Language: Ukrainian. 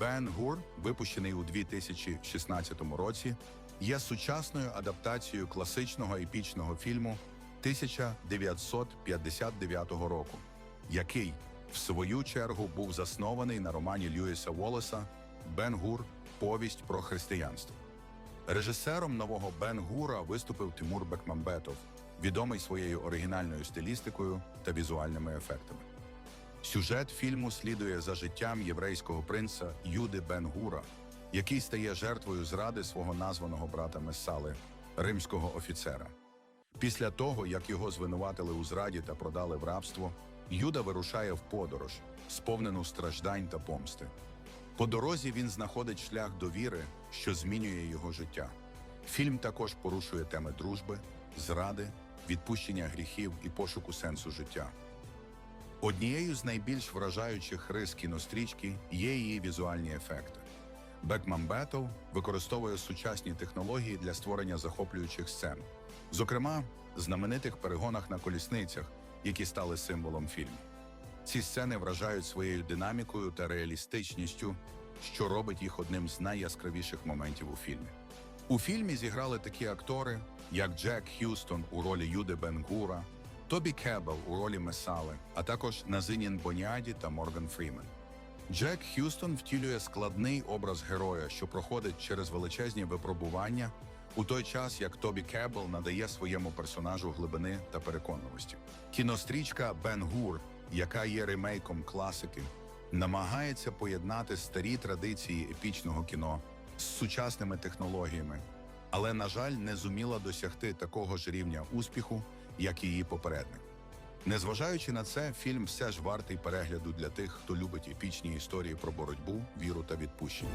Бен Гур, випущений у 2016 році, є сучасною адаптацією класичного епічного фільму 1959 року, який, в свою чергу, був заснований на романі Льюіса Волеса Бен Гур Повість про християнство. Режисером нового Бен Гура виступив Тимур Бекмамбетов, відомий своєю оригінальною стилістикою та візуальними ефектами. Сюжет фільму слідує за життям єврейського принца Юди Бен Гура, який стає жертвою зради свого названого брата Месали, римського офіцера. Після того, як його звинуватили у зраді та продали в рабство, Юда вирушає в подорож, сповнену страждань та помсти. По дорозі він знаходить шлях до віри, що змінює його життя. Фільм також порушує теми дружби, зради, відпущення гріхів і пошуку сенсу життя. Однією з найбільш вражаючих рис кінострічки є її візуальні ефекти. Бекмамбетов використовує сучасні технології для створення захоплюючих сцен, зокрема, знаменитих перегонах на колісницях, які стали символом фільму. Ці сцени вражають своєю динамікою та реалістичністю, що робить їх одним з найяскравіших моментів у фільмі. У фільмі зіграли такі актори, як Джек Х'юстон у ролі Юди Бенгура, Тобі Кебел у ролі Месали, а також Назинін Боніаді та Морган Фрімен. Джек Х'юстон втілює складний образ героя, що проходить через величезні випробування, у той час як Тобі Кебел надає своєму персонажу глибини та переконливості. Кінострічка Бен Гур, яка є ремейком класики, намагається поєднати старі традиції епічного кіно з сучасними технологіями, але, на жаль, не зуміла досягти такого ж рівня успіху, як її попередник. Незважаючи на це, фільм все ж вартий перегляду для тих, хто любить епічні історії про боротьбу, віру та відпущення.